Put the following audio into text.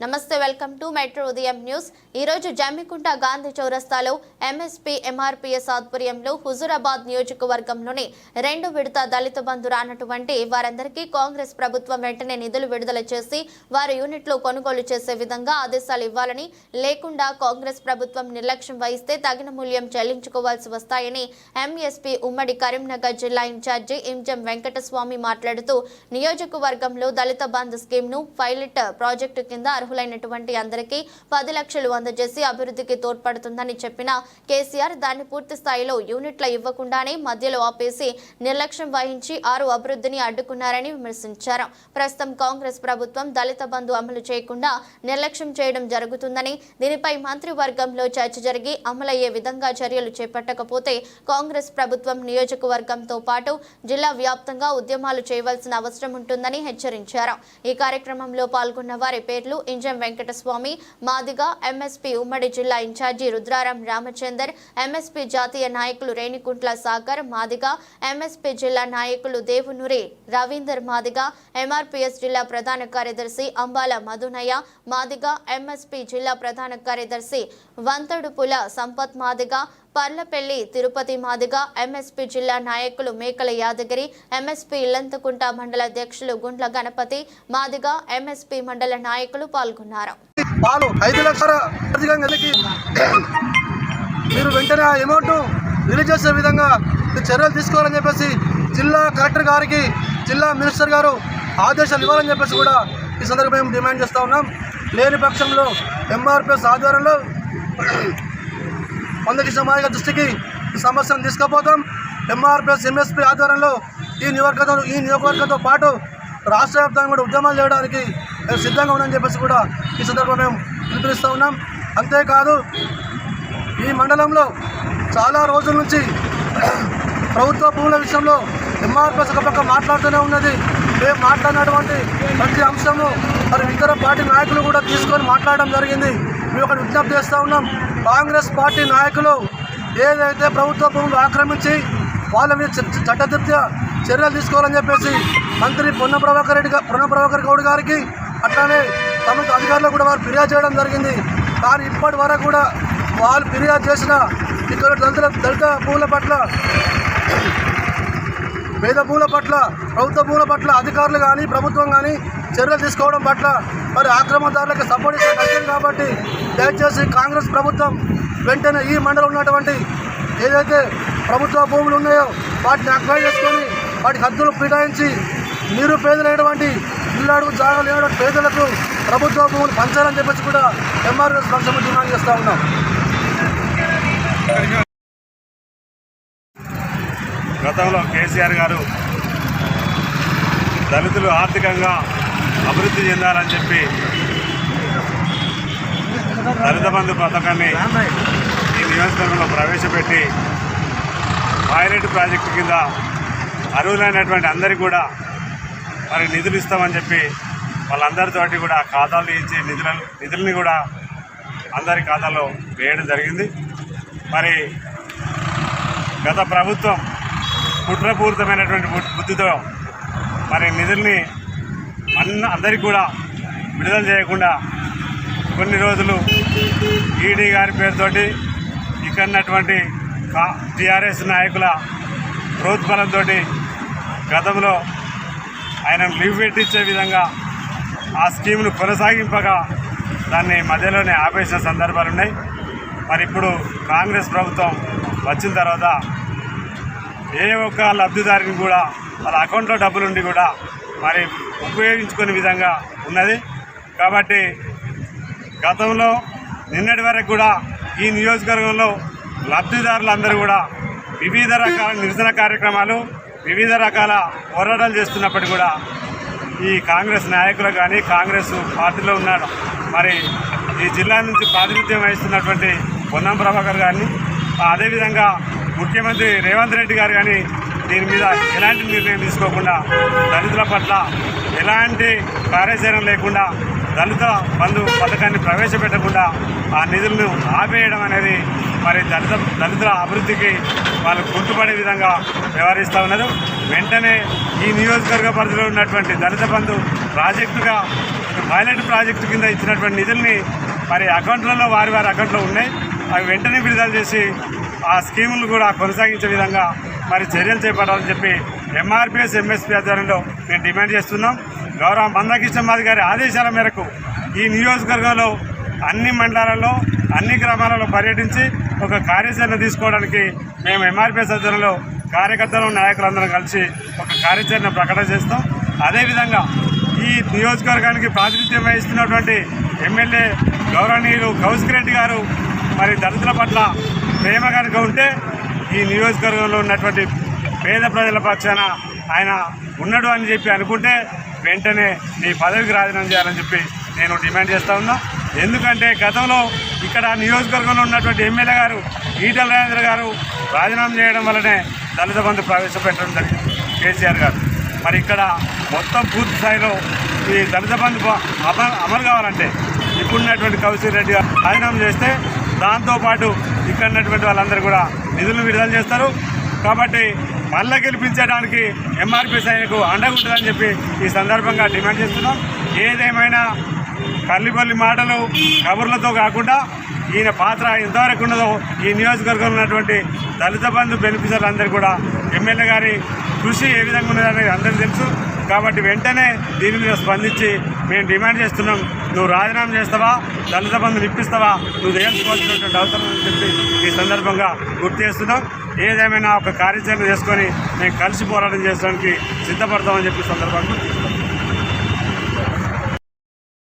నమస్తే welcome to metro ఉదయం news. ఈ రోజు జమ్మికుంట గాంధీ చౌరస్తాలో ఎంఎస్పీ ఎంఆర్పీఎస్ ఆధ్వర్యంలో హుజురాబాద్ నియోజకవర్గంలోని రెండు విడత దళిత బంధు రానటువంటి వారందరికీ కాంగ్రెస్ ప్రభుత్వం వెంటనే నిధులు విడుదల చేసి వారి యూనిట్లు కొనుగోలు చేసే విధంగా ఆదేశాలు ఇవ్వాలని లేకుండా కాంగ్రెస్ ప్రభుత్వం నిర్లక్ష్యం వహిస్తే తగిన మూల్యం చెల్లించుకోవాల్సి వస్తాయని ఎంఎస్పీ ఉమ్మడి కరీంనగర్ జిల్లా ఇన్ఛార్జి ఇంజం వెంకటస్వామి మాట్లాడుతూ నియోజకవర్గంలో దళిత బంధు స్కీమ్ను పైలట్ ప్రాజెక్టు కింద అర్హులైనటువంటి అందరికీ పది లక్షలు అందజేసి అభివృద్ధికి తోడ్పడుతుందని చెప్పిన కేసీఆర్ దాన్ని పూర్తి స్థాయిలో యూనిట్ల ఇవ్వకుండానే మధ్యలో ఆపేసి నిర్లక్ష్యం వహించి ఆరు అభివృద్ధిని అడ్డుకున్నారని విమర్శించారు. ప్రస్తుతం కాంగ్రెస్ ప్రభుత్వం దళిత బంధు అమలు చేయకుండా నిర్లక్ష్యం చేయడం జరుగుతుందని దీనిపై మంత్రివర్గంలో చర్చ జరిగి అమలయ్యే విధంగా చర్యలు చేపట్టకపోతే కాంగ్రెస్ ప్రభుత్వం నియోజకవర్గంతో పాటు జిల్లా వ్యాప్తంగా ఉద్యమాలు చేయవలసిన అవసరం ఉంటుందని హెచ్చరించారు. ఈ కార్యక్రమంలో పాల్గొన్న వారి పేర్లు ఇంజం వెంకటస్వామి మాదిగ ఎంఎస్పీ ఉమ్మడి జిల్లా ఇన్ఛార్జి రుద్రారం రామచందర్ ఎంఎస్పీ జాతీయ నాయకులు రేణికుంట్ల సాగర్ మాదిగ ఎంఎస్పీ జిల్లా నాయకులు దేవునూరి రవీందర్ మాదిగ ఎంఆర్పీఎస్ జిల్లా ప్రధాన కార్యదర్శి అంబాల మధునయ్య మాదిగ ఎంఎస్పీ జిల్లా ప్రధాన కార్యదర్శి వంతడుపుల సంపత్ మాదిగ పర్లపెల్లి తిరుపతి మాదిగ ఎంఎస్పీ జిల్లా నాయకులు మేకల యాదగిరి ఎంఎస్పీ ఇల్లంతకుంట మండల అధ్యక్షులు గుండ్ల గణపతి మాదిగ ఎంఎస్పీ మండల నాయకులు పాల్గొన్నారు. ఐదు లక్షల మీరు వెంటనే ఆ అమౌంట్ రిలీజ్ చేసే విధంగా చర్యలు తీసుకోవాలని చెప్పేసి జిల్లా కలెక్టర్ గారికి జిల్లా మినిస్టర్ గారు ఆదేశాలు ఇవ్వాలని చెప్పేసి కూడా ఈ సందర్భంగా మేము డిమాండ్ చేస్తూ ఉన్నాం. లేని పక్షంలో ఎంఆర్పిఎస్ ఆధ్వర్యంలో వందకి సమాజ దృష్టికి ఈ సమస్యను తీసుకుపోతాం. ఎంఆర్పిఎస్ ఎంఎస్పీ ఆధ్వర్యంలో ఈ నియోజకవర్గంతో ఈ నియోజకవర్గంతో పాటు రాష్ట్ర వ్యాప్తంగా కూడా ఉద్యమాలు చేయడానికి సిద్ధంగా ఉందని చెప్పేసి కూడా ఈ సందర్భంగా మేము పిలుపునిస్తూ ఉన్నాం. అంతేకాదు ఈ మండలంలో చాలా రోజుల నుంచి ప్రభుత్వ భూముల విషయంలో ఎంఆర్పిఎస్ ఒక పక్క మాట్లాడుతూనే ఉన్నది. మేము మాట్లాడినటువంటి ప్రతి అంశము మరి ఇతర పార్టీ నాయకులు కూడా తీసుకొని మాట్లాడడం జరిగింది. మేము ఒకటి విజ్ఞప్తి చేస్తూ ఉన్నాం. కాంగ్రెస్ పార్టీ నాయకులు ఏదైతే ప్రభుత్వ భూములు ఆక్రమించి వాళ్ళ మీద చ- చట్టరీత్యా చర్యలు తీసుకోవాలని చెప్పేసి మంత్రి పొన్న ప్రభాకర్ రెడ్డి పొన్న ప్రభాకర్ గౌడ్ గారికి అట్లానే తమకు అధికారులు కూడా వారు ఫిర్యాదు చేయడం జరిగింది. కానీ ఇప్పటి వరకు కూడా వాళ్ళు ఫిర్యాదు చేసిన ఇక్కడ దళితుల దళిత భూముల పట్ల పేద భూముల పట్ల ప్రభుత్వ భూముల పట్ల అధికారులు కానీ ప్రభుత్వం కానీ చర్యలు తీసుకోవడం పట్ల మరి ఆక్రమణదారులకు సపోర్ట్ ఇచ్చే కష్టం కాబట్టి దయచేసి కాంగ్రెస్ ప్రభుత్వం వెంటనే ఈ మండలం ఉన్నటువంటి ఏదైతే ప్రభుత్వ భూములు ఉన్నాయో వాటిని అక్వైర్ చేసుకొని వాటికి హద్దులు పీఠాయించి నిరుపేదలైనటువంటి ఇల్లాడు జాగా లేనటువంటి పేదలకు ప్రభుత్వ భూములు పంచాలని చెప్పేసి కూడా ఎంఆర్ఎస్ పక్షం డిమాండ్ చేస్తూ ఉన్నాం. గతంలో కేసీఆర్ గారు దళితులు ఆర్థికంగా అభివృద్ధి చెందాలని చెప్పి దళిత బంధు పథకాన్ని ఈ నియోజకవర్గంలో ప్రవేశపెట్టి పైలట్ ప్రాజెక్టు కింద అర్హులైనటువంటి అందరికీ కూడా మరి నిధులు ఇస్తామని చెప్పి వాళ్ళందరితోటి కూడా ఖాతాలు ఇచ్చి నిధుల నిధులని కూడా అందరి ఖాతాలో వేయడం జరిగింది. మరి గత ప్రభుత్వం కుట్రపూరితమైనటువంటి బుద్ధితో మరి నిధుల్ని అన్న అందరికీ కూడా విడుదల చేయకుండా కొన్ని రోజులు ఈడీ గారి పేరుతోటి ఇక్కడ ఉన్నటువంటి కా- టీఆర్ఎస్ నాయకుల ప్రోత్బలంతో గతంలో ఆయన లీవ్ పెట్టించే విధంగా ఆ స్కీమ్ను కొనసాగింపగా దాన్ని మధ్యలోనే ఆపేసిన సందర్భాలు ఉన్నాయి. మరి ఇప్పుడు కాంగ్రెస్ ప్రభుత్వం వచ్చిన తర్వాత ఏ ఒక్క లబ్ధిదారుని కూడా వాళ్ళ అకౌంట్లో డబ్బులుండి కూడా మరి ఉపయోగించుకునే విధంగా ఉన్నది. కాబట్టి గతంలో నిన్నటి వరకు కూడా ఈ నియోజకవర్గంలో లబ్ధిదారులందరూ కూడా వివిధ రకాల నిరసన కార్యక్రమాలు వివిధ రకాల పోరాటాలు చేస్తున్నప్పటికీ కూడా ఈ కాంగ్రెస్ నాయకులు కానీ కాంగ్రెస్ పార్టీలో ఉన్నాడు మరి ఈ జిల్లా నుంచి ప్రాతినిధ్యం వహిస్తున్నటువంటి పొన్నం ప్రభాకర్ గారిని అదేవిధంగా ముఖ్యమంత్రి రేవంత్ రెడ్డి గారు కానీ దీని మీద ఎలాంటి నిర్ణయం తీసుకోకుండా దళితుల పట్ల ఎలాంటి కార్యాచరణ లేకుండా దళిత బంధు పథకాన్ని ప్రవేశపెట్టకుండా ఆ నిధులను ఆపేయడం అనేది మరి దళిత దళితుల అభివృద్ధికి వాళ్ళు గుర్తుపడే విధంగా వ్యవహరిస్తూ ఉన్నారు వెంటనే ఈ నియోజకవర్గ పరిధిలో ఉన్నటువంటి దళిత బంధు ప్రాజెక్టుగా పైలట్ ప్రాజెక్టు కింద ఇచ్చినటువంటి నిధుల్ని మరి అకౌంట్లలో వారి వారి అకౌంట్లో ఉన్నాయి. అవి వెంటనే విడుదల చేసి ఆ స్కీములు కూడా కొనసాగించే విధంగా మరి చర్యలు చేపట్టాలని చెప్పి ఎంఆర్పిఎస్ ఎంఎస్పీ ఆధ్వర్యంలో మేము డిమాండ్ చేస్తున్నాం. గౌరవ మందకిష్టమాది గారి ఆదేశాల మేరకు ఈ నియోజకవర్గంలో అన్ని మండలాలలో అన్ని గ్రామాలలో పర్యటించి ఒక కార్యాచరణ తీసుకోవడానికి మేము ఎంఆర్పిఎస్ ఆధ్వర్యంలో కార్యకర్తలు నాయకులందరం కలిసి ఒక కార్యాచరణ ప్రకటన చేస్తాం. అదేవిధంగా ఈ నియోజకవర్గానికి ప్రాతినిధ్యం వహిస్తున్నటువంటి ఎమ్మెల్యే గౌరవనీయులు కౌశిక్ రెడ్డి గారు మరి దళితుల పట్ల ప్రేమ కనుక ఉంటే ఈ నియోజకవర్గంలో ఉన్నటువంటి పేద ప్రజల పక్షాన ఆయన ఉన్నాడు అని చెప్పి అనుకుంటే వెంటనే నీ పదవికి రాజీనామా చేయాలని చెప్పి నేను డిమాండ్ చేస్తా ఉన్నా. ఎందుకంటే గతంలో ఇక్కడ నియోజకవర్గంలో ఉన్నటువంటి ఎమ్మెల్యే గారు ఈటల రాజేంద్ర గారు రాజీనామా చేయడం వల్లనే దళిత బంధు ప్రవేశపెట్టడం జరిగింది కేసీఆర్ గారు. మరి ఇక్కడ మొత్తం పూర్తి స్థాయిలో ఈ దళిత బంధు అమలు కావాలంటే ఇప్పుడున్నటువంటి కౌశిక్ రెడ్డి గారు రాజీనామా చేస్తే దాంతోపాటు ఇక్కడ ఉన్నటువంటి వాళ్ళందరూ కూడా నిధులు విడుదల చేస్తారు. కాబట్టి మళ్ళా గెలిపించడానికి ఎంఆర్పీ సైనికు అండగా ఉంటుందని చెప్పి ఈ సందర్భంగా డిమాండ్ చేస్తున్నాం. ఏదేమైనా కల్లిపల్లి మాటలు కబుర్లతో కాకుండా ఈయన పాత్ర ఎంతవరకు ఉన్నదో ఈ నియోజకవర్గంలో ఉన్నటువంటి దళిత బంధు బెనిఫిషియర్లు అందరూ కూడా ఎమ్మెల్యే గారి కృషి ఏ విధంగా ఉన్నదనేది అందరికీ తెలుసు. కాబట్టి వెంటనే దీని మీద స్పందించి మేము డిమాండ్ చేస్తున్నాం నువ్వు రాజీనామా చేస్తావా? దళిత బంధుని ఇప్పిస్తావా? నువ్వు తేల్చుకోవాల్సినటువంటి అవసరం అని చెప్పి ఈ సందర్భంగా గుర్తు చేస్తున్నాం. ఏదేమైనా ఒక కార్యాచరణ చేసుకొని మేము కలిసి పోరాటం చేయడానికి సిద్ధపడతామని చెప్పి సందర్భంగా